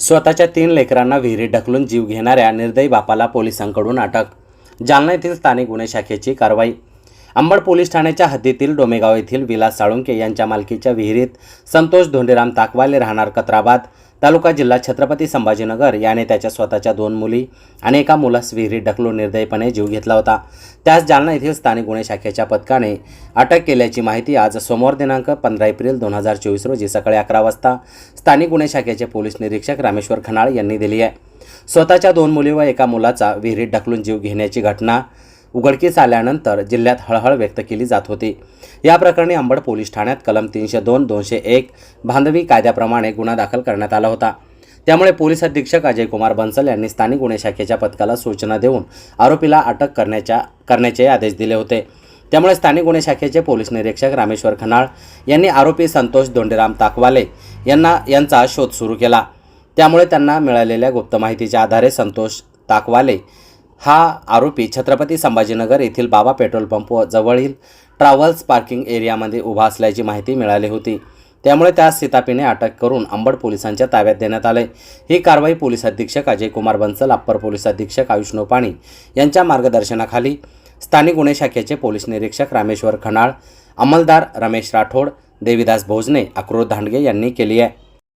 स्वतःच्या तीन लेकरांना विहिरीत ढकलून जीव घेणाऱ्या निर्दयी बापाला पोलिसांकडून अटक जालना येथील स्थानिक गुन्हे शाखेची कारवाई अंबड पोलीस ठाण्याच्या हद्दीतील डोमेगाव येथील विलास साळुंके यांच्या मालकीच्या विहिरीत संतोष धोंडेराम ताकवाले राहणार कत्राबाद तालुका जिल्हा छत्रपती संभाजीनगर याने त्याच्या स्वतःच्या दोन मुली आणि एका मुलास विहिरीत ढकलून निर्दयीपणे जीव घेतला होता. त्यास जालना येथील स्थानिक गुन्हे शाखेच्या पथकाने अटक केल्याची माहिती आज सोमवार दिनांक पंधरा एप्रिल दोन हजार चोवीस रोजी सकाळी अकरा वाजता स्थानिक गुन्हे शाखेचे पोलीस निरीक्षक रामेश्वर खनाळ यांनी दिली आहे. स्वतःच्या दोन मुली व एका मुलाचा विहिरीत ढकलून जीव घेण्याची घटना उघडकीस आल्यानंतर जिल्ह्यात हळहळ व्यक्त केली जात होती. या प्रकरणी अंबड पोलीस ठाण्यात कलम तीनशे दोन दोनशे एक बांधवी कायद्याप्रमाणे गुन्हा दाखल करण्यात आला होता. त्यामुळे पोलीस अधीक्षक अजय कुमार बन्सल यांनी स्थानिक गुन्हे शाखेच्या पथकाला सूचना देऊन आरोपीला अटक करण्याच्या करण्याचे आदेश दिले होते. त्यामुळे स्थानिक गुन्हे शाखेचे पोलीस निरीक्षक रामेश्वर खनाळ यांनी आरोपी संतोष दोंडीराम ताकवाले यांना यांचा शोध सुरू केला. त्यामुळे त्यांना मिळालेल्या गुप्त माहितीच्या आधारे संतोष ताकवाले हा आरोपी छत्रपती संभाजीनगर येथील बाबा पेट्रोल पंप जवळील ट्रॅव्हल्स पार्किंग एरियामध्ये उभा असल्याची माहिती मिळाली होती. त्यामुळे त्यास सीतापीने अटक करून अंबड पोलिसांच्या ताब्यात देण्यात आले. ही कारवाई पोलीस अधीक्षक अजय कुमार बन्सल अप्पर पोलीस अधीक्षक आयुष नोपाणी यांच्या मार्गदर्शनाखाली स्थानिक गुन्हे शाखेचे पोलीस निरीक्षक रामेश्वर खनाळ अंमलदार रमेश राठोड देविदास भोजने अक्रोध धांडगे यांनी केली आहे.